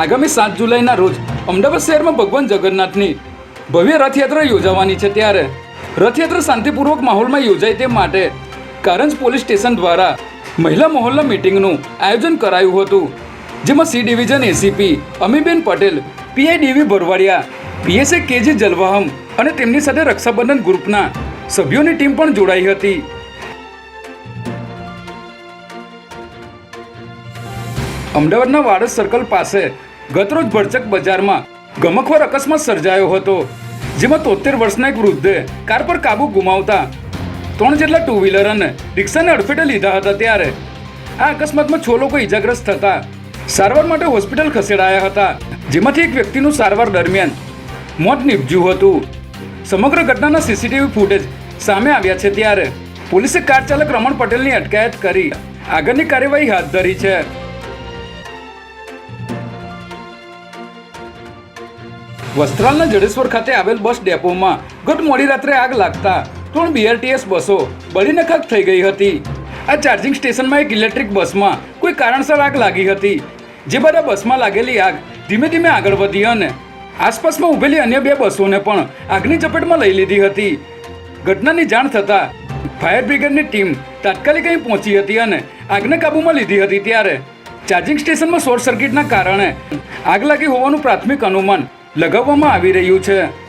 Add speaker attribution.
Speaker 1: આગામી સાત જુલાઈના રોજ અમદાવાદ શહેરમાં ભગવાન જગન્નાથની ભવ્ય રથયાત્રા યોજાવાની છે ત્યારે રથયાત્રા શાંતિપૂર્વક માહોલમાં યોજાય તે માટે કારંજ પોલીસ સ્ટેશન દ્વારા મહિલા મહોલ્લા મિટિંગનું આયોજન કરાયું હતું, જેમાં C division ACP Amiben Patel PI DV Bharwadiya PSA KG જલવાહમ અને તેમની સાથે રક્ષાબંધન ગ્રુપના સભ્યોની ટીમ પણ જોડાઈ હતી. અમદાવાદના વાડજ સર્કલ પાસે ગતરોજ ભરચક બજારમાં ગમખવાર અકસ્માત સર્જાયો હતો, જેમાં તોતેર વર્ષના એક વૃદ્ધે કાર પર કાબુ ગુમાવતા ત્રણ જેટલા ટુ વ્હીલર અને રિક્ષાને અડફેટે લીધા હતા ત્યારે આ અકસ્માતમાં છ લોકો ઈજાગ્રસ્ત થતા સારવાર માટે હોસ્પિટલ ખસેડાયા હતા, જેમાંથી એક વ્યક્તિનું સારવાર દરમિયાન મોત નીપજ્યું હતું. સમગ્ર ઘટનાના સીસીટીવી ફૂટેજ સામે આવ્યા છે ત્યારે પોલીસે કાર ચાલક રમણ પટેલની અટકાયત કરી આગળની કાર્યવાહી હાથ ધરી છે. વસ્ત્રાલના જડેશ્વર ખાતે આવેલ બસ ડેપોમાં ગત મોડી રાત્રે આગ લાગતા ત્રણ બીઆરટીએસ બસો બળીને ખાક થઈ ગઈ હતી. આ ચાર્જિંગ સ્ટેશનમાં એક ઇલેક્ટ્રિક બસમાં કોઈ કારણસર આગ લાગી હતી. જે બાદ બસમાં લાગેલી આગ ધીમે ધીમે આગળ વધી અને આસપાસમાં ઊભેલી અન્ય બે બસોને પણ આગની ચપેટમાં લઈ લીધી હતી. ઘટનાની જાણ થતાં ફાયર બ્રિગેડની ટીમ તાત્કાલિક અહીં પહોંચી હતી અને આગને કાબૂમાં લીધી હતી ત્યારે ચાર્જિંગ સ્ટેશનમાં શોર્ટ સર્કિટના કારણે આગ લાગી હોવાનું પ્રાથમિક અનુમાન લગાવવામાં આવી રહ્યું છે.